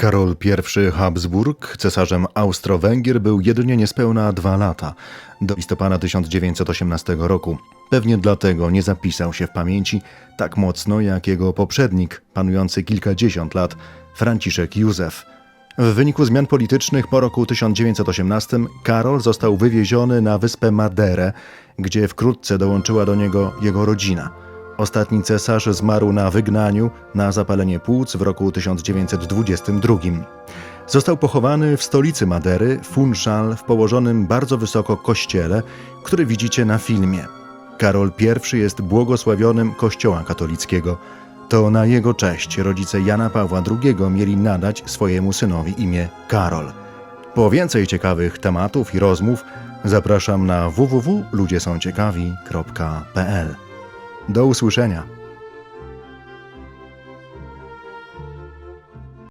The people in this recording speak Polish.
Karol I Habsburg, cesarzem Austro-Węgier, był jedynie niespełna dwa lata, do listopada 1918 roku. Pewnie dlatego nie zapisał się w pamięci tak mocno jak jego poprzednik, panujący kilkadziesiąt lat, Franciszek Józef. W wyniku zmian politycznych po roku 1918 Karol został wywieziony na wyspę Maderę, gdzie wkrótce dołączyła do niego jego rodzina. Ostatni cesarz zmarł na wygnaniu na zapalenie płuc w roku 1922. Został pochowany w stolicy Madery, Funchal, w położonym bardzo wysoko kościele, który widzicie na filmie. Karol I jest błogosławionym Kościoła katolickiego. To na jego cześć rodzice Jana Pawła II mieli nadać swojemu synowi imię Karol. Po więcej ciekawych tematów i rozmów zapraszam na www.ludziesąciekawi.pl. Do usłyszenia.